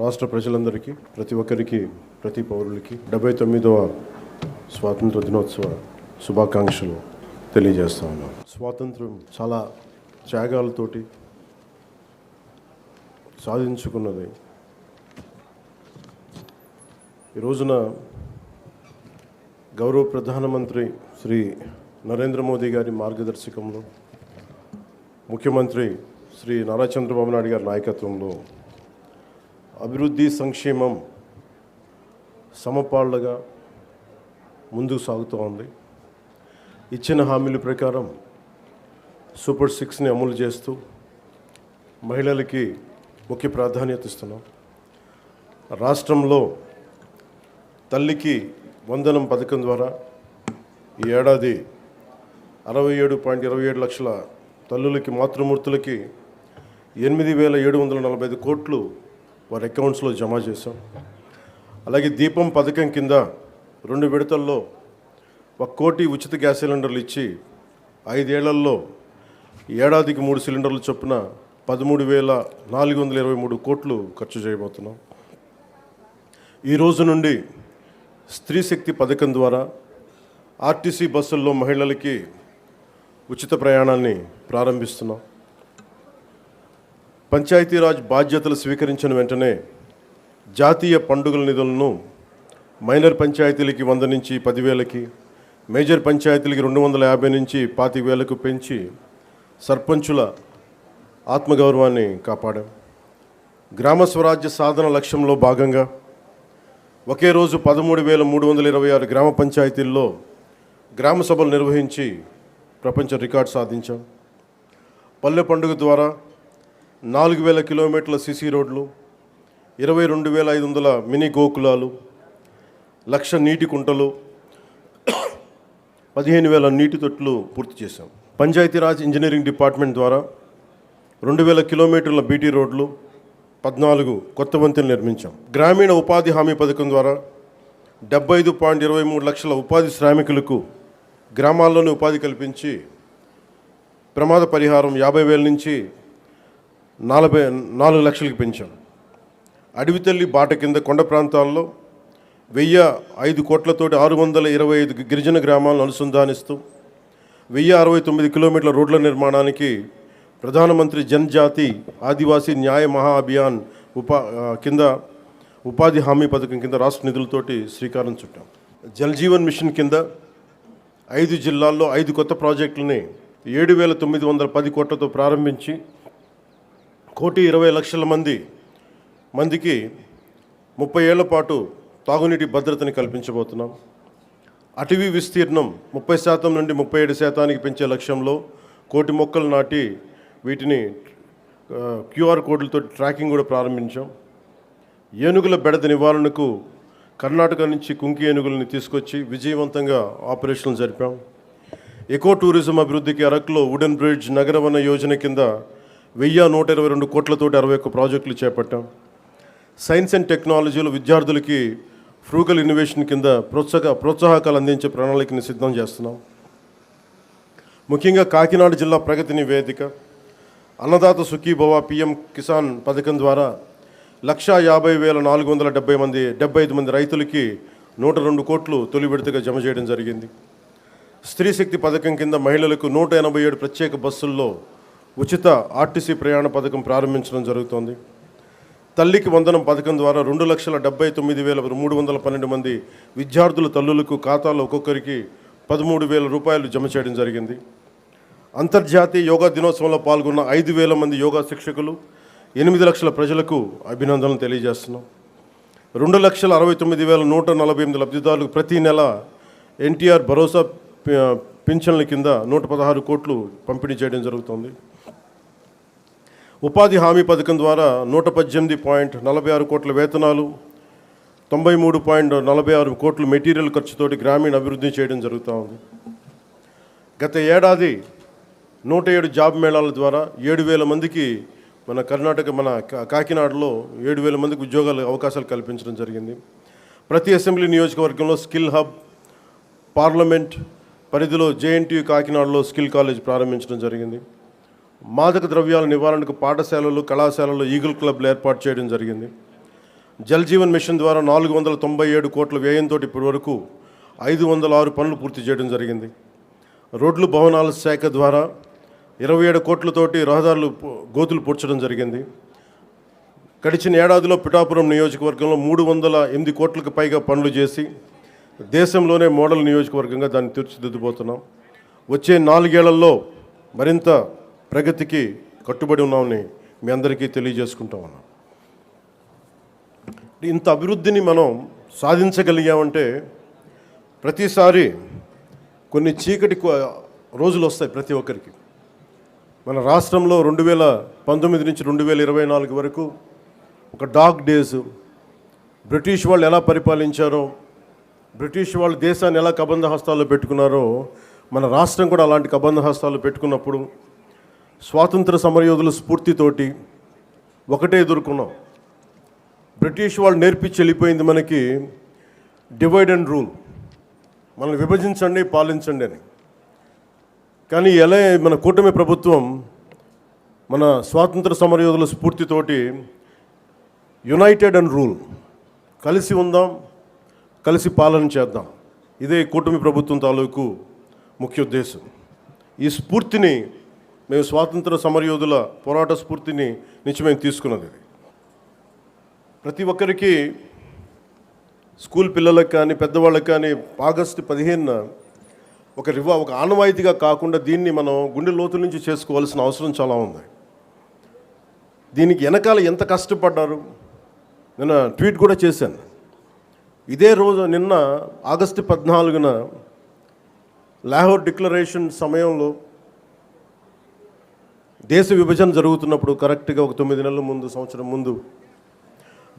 రాష్ట్ర ప్రజలందరికీ ప్రతి ఒక్కరికి ప్రతి పౌరులకి డెబ్బై తొమ్మిదవ స్వాతంత్ర దినోత్సవ శుభాకాంక్షలు తెలియజేస్తా ఉన్నాం. స్వాతంత్రం చాలా త్యాగాలతోటి సాధించుకున్నది. ఈ రోజున గౌరవ ప్రధానమంత్రి శ్రీ నరేంద్ర మోదీ గారి మార్గదర్శకంలో ముఖ్యమంత్రి శ్రీ నారా చంద్రబాబు నాయుడు గారి నాయకత్వంలో అభివృద్ధి సంక్షేమం సమపాళ్ళగా ముందుకు సాగుతూ ఉంది. ఇచ్చిన హామీల ప్రకారం సూపర్ సిక్స్ని అమలు చేస్తూ మహిళలకి ముఖ్య ప్రాధాన్యత ఇస్తున్నాం. రాష్ట్రంలో తల్లికి వందనం పథకం ద్వారా ఈ ఏడాది అరవై ఏడు పాయింట్ ఇరవై ఏడు లక్షల తల్లులకి మాతృమూర్తులకి ఎనిమిది వేల ఏడు వందల నలభై ఐదు కోట్లు వారి అకౌంట్స్లో జమ చేశాం. అలాగే దీపం పథకం కింద రెండు విడతల్లో ఒక కోటి ఉచిత గ్యాస్ సిలిండర్లు ఇచ్చి ఐదేళ్ళలో ఏడాదికి మూడు సిలిండర్లు చొప్పున పదమూడు వేల నాలుగు వందల ఇరవై మూడు కోట్లు ఖర్చు చేయబోతున్నాం. ఈ రోజు నుండి స్త్రీ శక్తి పథకం ద్వారా ఆర్టీసీ బస్సుల్లో మహిళలకి ఉచిత ప్రయాణాన్ని ప్రారంభిస్తున్నాం. పంచాయతీరాజ్ బాధ్యతలు స్వీకరించిన వెంటనే జాతీయ పండుగల నిధులను మైనర్ పంచాయతీలకి వంద నుంచి పదివేలకి మేజర్ పంచాయతీలకి రెండు వందల యాభై నుంచి పాతిక వేలకు పెంచి సర్పంచుల ఆత్మగౌరవాన్ని కాపాడాం. గ్రామ స్వరాజ్య సాధన లక్ష్యంలో భాగంగా ఒకే రోజు పదమూడు వేల మూడు వందల ఇరవై ఆరు గ్రామ పంచాయతీల్లో గ్రామ సభలు నిర్వహించి ప్రపంచ రికార్డు సాధించాం. పల్లె పండుగ ద్వారా నాలుగు వేల కిలోమీటర్ల సిసి రోడ్లు ఇరవై రెండు వేల ఐదు వందల మినీ గోకులాలు లక్ష నీటి కుంటలు పదిహేను వేల నీటి తొట్లు పూర్తి చేశాం. పంచాయతీరాజ్ ఇంజనీరింగ్ డిపార్ట్మెంట్ ద్వారా రెండు వేల కిలోమీటర్ల బీటీ రోడ్లు పద్నాలుగు కొత్త వంతెనలు నిర్మించాం. గ్రామీణ ఉపాధి హామీ పథకం ద్వారా డెబ్బై ఐదు పాయింట్ ఇరవై మూడు లక్షల ఉపాధి శ్రామికులకు గ్రామాల్లోనే ఉపాధి కల్పించి ప్రమాద పరిహారం యాభై వేల నుంచి నలభై నాలుగు లక్షలకు పెంచాం. అడవి తల్లి బాట కింద కొండ ప్రాంతాల్లో వెయ్యి ఐదు కోట్లతోటి ఆరు వందల ఇరవై ఐదు గిరిజన గ్రామాలను అనుసంధానిస్తూ వెయ్యి అరవై తొమ్మిది కిలోమీటర్ల రోడ్ల నిర్మాణానికి ప్రధానమంత్రి జన్జాతి ఆదివాసీ న్యాయ మహా అభియాన్ ఉపా కింద ఉపాధి హామీ పథకం కింద రాష్ట్ర నిధులతోటి శ్రీకారం చుట్టాం. జలజీవన్ మిషన్ కింద ఐదు జిల్లాల్లో ఐదు కొత్త ప్రాజెక్టులని ఏడు వేల తొమ్మిది వందల పది కోట్లతో ప్రారంభించి కోటి ఇరవై లక్షల మంది మందికి ముప్పై ఏళ్ళ పాటు తాగునీటి భద్రతని కల్పించబోతున్నాం. అటవీ విస్తీర్ణం ముప్పై శాతం నుండి ముప్పై ఏడు శాతానికి పెంచే లక్ష్యంలో కోటి మొక్కలు నాటి వీటిని క్యూఆర్ కోడ్లతో ట్రాకింగ్ కూడా ప్రారంభించాం. ఏనుగుల బెడద నివారణకు కర్ణాటక నుంచి కుంకి ఏనుగులని తీసుకొచ్చి విజయవంతంగా ఆపరేషన్లు జరిపాం. ఎకో టూరిజం అభివృద్ధికి అరకులో వుడెన్ బ్రిడ్జ్ నగరవన యోజన కింద వెయ్యి నూట ఇరవై రెండు కోట్లతోటి అరవై ఒక్క ప్రాజెక్టులు చేపట్టాం. సైన్స్ అండ్ టెక్నాలజీలో విద్యార్థులకి ఫ్రూగల్ ఇన్నోవేషన్ కింద ప్రోత్సాహ ప్రోత్సాహకాలు అందించే ప్రణాళికని సిద్ధం చేస్తున్నాం. ముఖ్యంగా కాకినాడ జిల్లా ప్రగతి నివేదిక అన్నదాత సుఖీభవ పిఎం కిసాన్ పథకం ద్వారా లక్షా యాభై వేల నాలుగు వందల డెబ్బై మంది డెబ్బై ఐదు మంది రైతులకి నూట రెండు కోట్లు తొలి విడతగా జమ చేయడం జరిగింది. స్త్రీ శక్తి పథకం కింద మహిళలకు నూట ఎనభై ఏడు ప్రత్యేక బస్సుల్లో ఉచిత ఆర్టీసీ ప్రయాణ పథకం ప్రారంభించడం జరుగుతోంది. తల్లికి వందనం పథకం ద్వారా రెండు లక్షల డెబ్బై తొమ్మిది వేల మూడు వందల పన్నెండు మంది విద్యార్థుల తల్లులకు ఖాతాలో ఒక్కొక్కరికి పదమూడు వేల రూపాయలు జమ చేయడం జరిగింది. అంతర్జాతీయ యోగా దినోత్సవంలో పాల్గొన్న ఐదు వేల మంది యోగా శిక్షకులు ఎనిమిది లక్షల ప్రజలకు అభినందనలు తెలియజేస్తున్నాం. రెండు లక్షల అరవై తొమ్మిది వేల నూట నలభై ఎనిమిది లబ్ధిదారులకు ప్రతి నెల ఎన్టీఆర్ భరోసా పింఛన్ల కింద నూట పదహారు కోట్లు పంపిణీ చేయడం జరుగుతుంది. ఉపాధి హామీ పథకం ద్వారా నూట పద్దెనిమిది పాయింట్ నలభై ఆరు కోట్ల వేతనాలు తొంభై మూడు పాయింట్ నలభై ఆరు కోట్ల మెటీరియల్ ఖర్చుతోటి గ్రామీణ అభివృద్ధి చేయడం జరుగుతూ ఉంది. గత ఏడాది నూట ఏడు జాబ్ మేళాల ద్వారా ఏడు వేల మందికి మన కర్ణాటక మన కా- కాకినాడలో ఏడు వేల మందికి ఉద్యోగాలు అవకాశాలు కల్పించడం జరిగింది. ప్రతి అసెంబ్లీ నియోజకవర్గంలో స్కిల్ హబ్ పార్లమెంట్ పరిధిలో జేఎన్టీయు కాకినాడలో స్కిల్ కాలేజ్ ప్రారంభించడం జరిగింది. మాదక ద్రవ్యాల నివారణకు పాఠశాలలు కళాశాలలు ఈగల్ క్లబ్లు ఏర్పాటు చేయడం జరిగింది. జల్ జీవన్ మిషన్ ద్వారా నాలుగు వందల తొంభై ఏడు కోట్ల వ్యయంతో ఇప్పటి వరకు ఐదు వందల ఆరు పనులు పూర్తి చేయడం జరిగింది. రోడ్లు భవనాల శాఖ ద్వారా ఇరవై ఏడు కోట్లతోటి రహదారులు గోతులు పూడ్చడం జరిగింది. గడిచిన ఏడాదిలో పిఠాపురం నియోజకవర్గంలో మూడు వందల ఎనిమిది కోట్లకు పైగా పనులు చేసి దేశంలోనే మోడల్ నియోజకవర్గంగా దాన్ని తీర్చిదిద్దుబోతున్నాం. వచ్చే నాలుగేళ్ళలో మరింత ప్రగతికి కట్టుబడి ఉన్నామని మీ అందరికీ తెలియజేసుకుంటా ఉన్నాం. ఇంత అభివృద్ధిని మనం సాధించగలిగామంటే ప్రతిసారి కొన్ని చీకటి రోజులు వస్తాయి ప్రతి ఒక్కరికి. మన రాష్ట్రంలో రెండు వేల పంతొమ్మిది నుంచి రెండు వేల ఇరవై నాలుగు వరకు ఒక డార్క్ డేస్ బ్రిటిష్ వాళ్ళు ఎలా పరిపాలించారో బ్రిటిష్ వాళ్ళు దేశాన్ని ఎలా కబంధ హస్తాల్లో పెట్టుకున్నారో మన రాష్ట్రం కూడా అలాంటి కబంధ హస్తాలు పెట్టుకున్నప్పుడు స్వాతంత్ర సమరయోధుల స్ఫూర్తితోటి ఒకటే ఎదుర్కొన్నాం. బ్రిటిష్ వాళ్ళు నేర్పించి వెళ్ళిపోయింది మనకి డివైడ్ అండ్ రూల్ మనల్ని విభజించండి పాలించండి అని. కానీ ఎలా మన కూటమి ప్రభుత్వం మన స్వాతంత్ర సమరయోధుల స్ఫూర్తితోటి యునైటెడ్ అండ్ రూల్ కలిసి ఉందాం కలిసి పాలన చేద్దాం. ఇదే కూటమి ప్రభుత్వం తాలూకు ముఖ్య ఉద్దేశం. ఈ స్ఫూర్తిని మేము స్వాతంత్ర సమరయోధుల పోరాట స్ఫూర్తిని నుంచి మేము తీసుకున్నది ప్రతి ఒక్కరికి స్కూల్ పిల్లలకు కానీ పెద్దవాళ్ళకి కానీ ఆగస్టు పదిహేనున ఒక రివా ఒక ఆనవాయితీగా కాకుండా దీన్ని మనం గుండె లోతు నుంచి చేసుకోవాల్సిన అవసరం చాలా ఉంది. దీనికి వెనకాల ఎంత కష్టపడ్డారు? నేను ట్వీట్ కూడా చేశాను. ఇదే రోజు నిన్న ఆగస్టు పద్నాలుగున లాహోర్ డిక్లరేషన్ సమయంలో దేశ విభజన జరుగుతున్నప్పుడు కరెక్ట్గా ఒక తొమ్మిది నెలల ముందు సంవత్సరం ముందు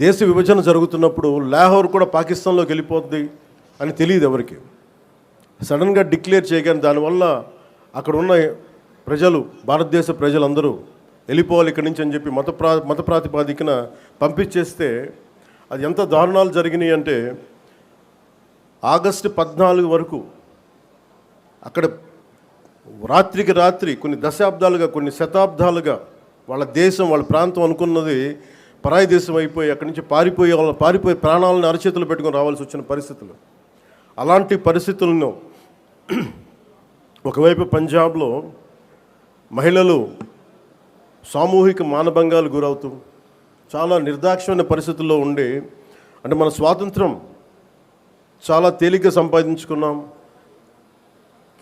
దేశ విభజన జరుగుతున్నప్పుడు లాహోర్ కూడా పాకిస్తాన్లోకి వెళ్ళిపోద్ది అని తెలియదు ఎవరికి. సడన్గా డిక్లేర్ చేయగానే దానివల్ల అక్కడ ఉన్న ప్రజలు భారతదేశ ప్రజలందరూ వెళ్ళిపోవాలి ఇక్కడి నుంచి అని చెప్పి మత ప్రా మత ప్రాతిపాదికన పంపించేస్తే అది ఎంత దారుణాలు జరిగినాయి అంటే ఆగస్టు పద్నాలుగు వరకు అక్కడ రాత్రికి రాత్రి కొన్ని దశాబ్దాలుగా కొన్ని శతాబ్దాలుగా వాళ్ళ దేశం వాళ్ళ ప్రాంతం అనుకున్నది పరాయి దేశం అయిపోయి అక్కడి నుంచి పారిపోయే వాళ్ళ పారిపోయి ప్రాణాలను అరచేతులు పెట్టుకొని రావాల్సి వచ్చిన పరిస్థితులు. అలాంటి పరిస్థితులను ఒకవైపు పంజాబ్లో మహిళలు సామూహిక మానభంగాలు గురవుతూ చాలా నిర్దాక్షమైన పరిస్థితుల్లో ఉండి అంటే మన స్వాతంత్రం చాలా తేలిగ్గా సంపాదించుకున్నాం.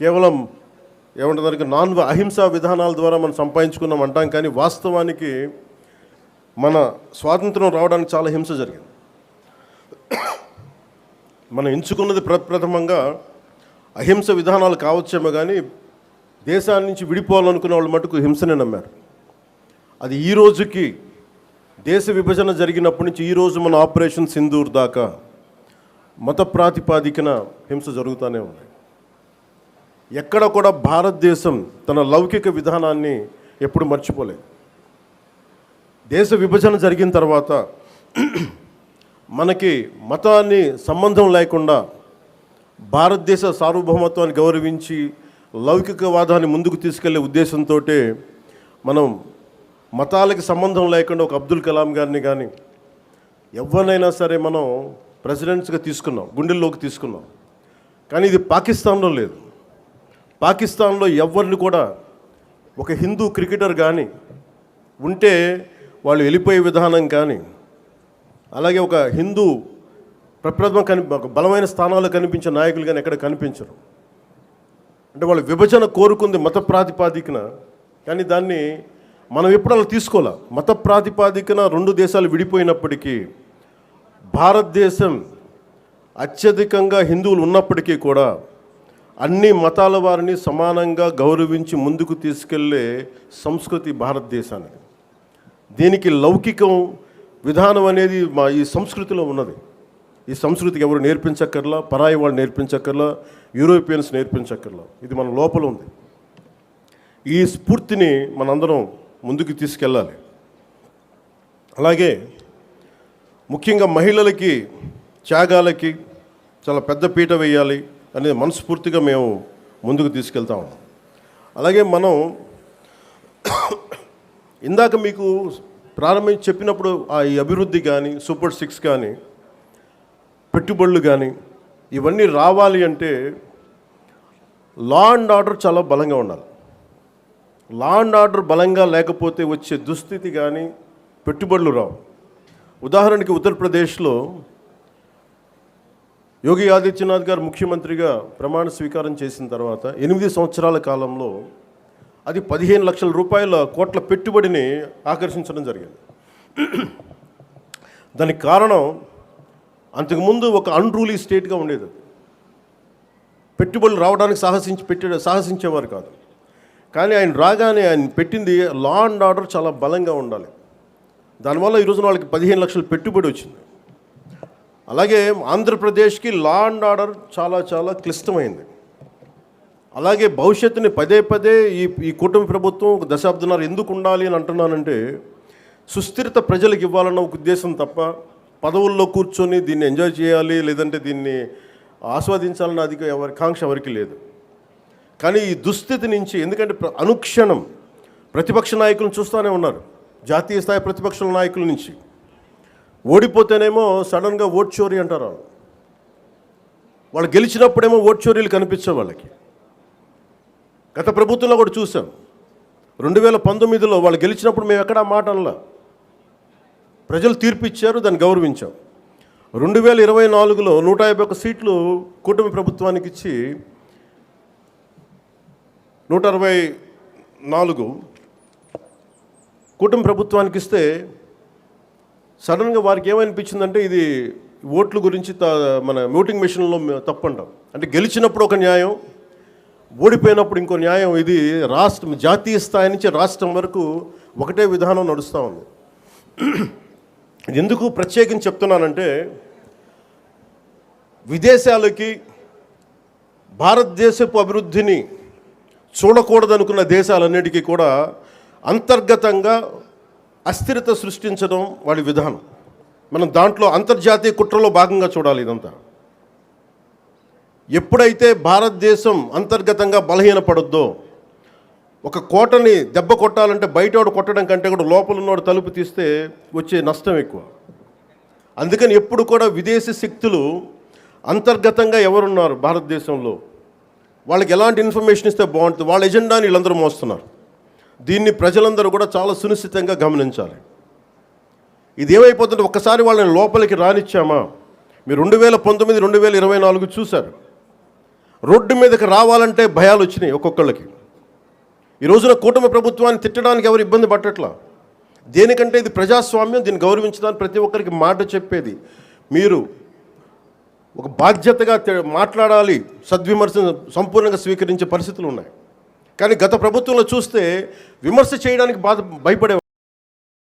కేవలం ఏమంటారు నాన్ అహింసా విధానాల ద్వారా మనం సంపాదించుకున్నాం అంటాం కానీ వాస్తవానికి మన స్వాతంత్రం రావడానికి చాలా హింస జరిగింది. మనం ఎంచుకున్నది ప్రప్రథమంగా అహింస విధానాలు కావచ్చేమో కానీ దేశాన్ని నుంచి విడిపోవాలనుకునే వాళ్ళు మటుకు హింసనే నమ్మారు. అది ఈ రోజుకి దేశ విభజన జరిగినప్పటి నుంచి ఈ రోజు మన ఆపరేషన్ సింధూర్ దాకా మత ప్రాతిపాదికన హింస జరుగుతూనే ఉంది. ఎక్కడ కూడా భారతదేశం తన లౌకిక విధానాన్ని ఎప్పుడు మర్చిపోలేదు. దేశ విభజన జరిగిన తర్వాత మనకి మతాన్ని సంబంధం లేకుండా భారతదేశ సార్వభౌమత్వాన్ని గౌరవించి లౌకికవాదాన్ని ముందుకు తీసుకెళ్ళే ఉద్దేశంతో మనం మతాలకి సంబంధం లేకుండా ఒక అబ్దుల్ కలాం గారిని కానీ ఎవరినైనా సరే మనం ప్రెసిడెంట్స్గా తీసుకున్నాం గుండెల్లోకి తీసుకున్నాం. కానీ ఇది పాకిస్తాన్లో లేదు. పాకిస్తాన్లో ఎవరిని కూడా ఒక హిందూ క్రికెటర్ కానీ ఉంటే వాళ్ళు వెళ్ళిపోయే విధానం కానీ అలాగే ఒక హిందూ ప్రప్రథమ కని ఒక బలమైన స్థానాలు కనిపించే నాయకులు కానీ ఎక్కడ కనిపించరు. అంటే వాళ్ళు విభజన కోరుకుంది మత ప్రాతిపాదికన కానీ దాన్ని మనం ఎప్పుడు అలా తీసుకోలే మత ప్రాతిపాదికన రెండు దేశాలు విడిపోయినప్పటికీ భారతదేశం అత్యధికంగా హిందువులు ఉన్నప్పటికీ కూడా అన్ని మతాల వారిని సమానంగా గౌరవించి ముందుకు తీసుకెళ్ళే సంస్కృతి భారతదేశానికి దీనికి లౌకికం విధానం అనేది మా ఈ సంస్కృతిలో ఉన్నది. ఈ సంస్కృతికి ఎవరు నేర్పించక్కర్లా పరాయి వాళ్ళు నేర్పించక్కర్లా యూరోపియన్స్ నేర్పించక్కర్లా. ఇది మన లోపల ఉంది. ఈ స్ఫూర్తిని మనందరం ముందుకు తీసుకెళ్ళాలి. అలాగే ముఖ్యంగా మహిళలకి త్యాగాలకి చాలా పెద్ద పీట వేయాలి. అనేది మనస్ఫూర్తిగా మేము ముందుకు తీసుకెళ్తాం అలాగే మనం ఇందాక మీకు ప్రారంభించి చెప్పినప్పుడు ఆ ఈ అభివృద్ధి కానీ సూపర్ సిక్స్ కానీ పెట్టుబడులు కానీ ఇవన్నీ రావాలి అంటే లా అండ్ ఆర్డర్ చాలా బలంగా ఉండాలి. లా అండ్ ఆర్డర్ బలంగా లేకపోతే వచ్చే దుస్థితి కానీ పెట్టుబడులు రావు. ఉదాహరణకి ఉత్తరప్రదేశ్లో యోగి ఆదిత్యనాథ్ గారు ముఖ్యమంత్రిగా ప్రమాణ స్వీకారం చేసిన తర్వాత ఎనిమిది సంవత్సరాల కాలంలో అది పదిహేను లక్షల రూపాయల కోట్ల పెట్టుబడిని ఆకర్షించడం జరిగింది. దానికి కారణం అంతకుముందు ఒక అన్రూలీ స్టేట్గా ఉండేది పెట్టుబడులు రావడానికి సాహసించి పెట్టే సాహసించేవారు కాదు. కానీ ఆయన రాగానే ఆయన పెట్టింది లా అండ్ ఆర్డర్ చాలా బలంగా ఉండాలి. దానివల్ల ఈరోజున వాళ్ళకి పదిహేను లక్షల పెట్టుబడి వచ్చింది. అలాగే ఆంధ్రప్రదేశ్కి లా అండ్ ఆర్డర్ చాలా చాలా క్లిష్టమైంది. అలాగే భవిష్యత్తుని పదే పదే ఈ ఈ కూటమి ప్రభుత్వం ఒక దశాబ్దన్నర ఎందుకు ఉండాలి అని అంటున్నానంటే సుస్థిరత ప్రజలకు ఇవ్వాలన్న ఒక ఉద్దేశం తప్ప పదవుల్లో కూర్చొని దీన్ని ఎంజాయ్ చేయాలి లేదంటే దీన్ని ఆస్వాదించాలన్న అధిక ఎవరి కాంక్ష ఎవరికి లేదు. కానీ ఈ దుస్థితి నుంచి ఎందుకంటే అనుక్షణం ప్రతిపక్ష నాయకులను చూస్తూనే ఉన్నారు. జాతీయ స్థాయి ప్రతిపక్ష నాయకుల నుంచి. ఓడిపోతేనేమో సడన్గా ఓట్ చోరీ అంటారు వాళ్ళు. వాళ్ళు గెలిచినప్పుడేమో ఓట్ చోరీలు కనిపించే వాళ్ళకి. గత ప్రభుత్వంలో కూడా చూసాం. రెండు వేల పంతొమ్మిదిలో వాళ్ళు గెలిచినప్పుడు మేము ఎక్కడా మాటల ప్రజలు తీర్పు ఇచ్చారు దాన్ని గౌరవించాం. రెండు వేల ఇరవై నాలుగులో నూట యాభై ఒక్క సీట్లు కూటమి ప్రభుత్వానికి ఇచ్చి నూట అరవై నాలుగు కూటమి ప్రభుత్వానికి ఇస్తే సడన్గా వారికి ఏమనిపించిందంటే ఇది ఓట్ల గురించి త- మన ఓటింగ్ మిషన్లో తప్పంటాం. అంటే గెలిచినప్పుడు ఒక న్యాయం ఓడిపోయినప్పుడు ఇంకో న్యాయం ఇది రాష్ట్రం జాతీయ స్థాయి నుంచి రాష్ట్రం వరకు ఒకటే విధానం నడుస్తూ ఉంది. ఎందుకు ప్రత్యేకించి చెప్తున్నానంటే విదేశాలకి భారతదేశపు అభివృద్ధిని చూడకూడదనుకున్న దేశాలన్నిటికీ కూడా అంతర్గతంగా అస్థిరత సృష్టించడం వాడి విధానం. మనం దాంట్లో అంతర్జాతీయ కుట్రలో భాగంగా చూడాలి ఇదంతా. ఎప్పుడైతే భారతదేశం అంతర్గతంగా బలహీనపడద్దో ఒక కోటని దెబ్బ కొట్టాలంటే బయటోడు కొట్టడం కంటే కూడా లోపల ఉన్నోడు తలుపు తీస్తే వచ్చే నష్టం ఎక్కువ. అందుకని ఎప్పుడు కూడా విదేశీ శక్తులు అంతర్గతంగా ఎవరున్నారు భారతదేశంలో? వాళ్ళకి ఎలాంటి ఇన్ఫర్మేషన్ ఇస్తే బాగుంటుంది? వాళ్ళ ఎజెండాని వీళ్ళందరూ మోస్తున్నారు. దీన్ని ప్రజలందరూ కూడా చాలా సునిశ్చితంగా గమనించాలి. ఇది ఏమైపోతుంటే ఒక్కసారి వాళ్ళని లోపలికి రానిచ్చామా? మీరు రెండు వేల పంతొమ్మిది రెండు వేల ఇరవై నాలుగు చూశారు. రోడ్డు మీదకి రావాలంటే భయాలు వచ్చినాయి ఒక్కొక్కళ్ళకి. ఈ రోజున కూటమి ప్రభుత్వాన్ని తిట్టడానికి ఎవరు ఇబ్బంది పట్టట్లా? దేనికంటే ఇది ప్రజాస్వామ్యం దీన్ని గౌరవించడానికి ప్రతి ఒక్కరికి మాట చెప్పేది. మీరు ఒక బాధ్యతగా మాట్లాడాలి సద్విమర్శ సంపూర్ణంగా స్వీకరించే పరిస్థితులు ఉన్నాయి. కానీ గత ప్రభుత్వంలో చూస్తే విమర్శ చేయడానికి బాధ భయపడే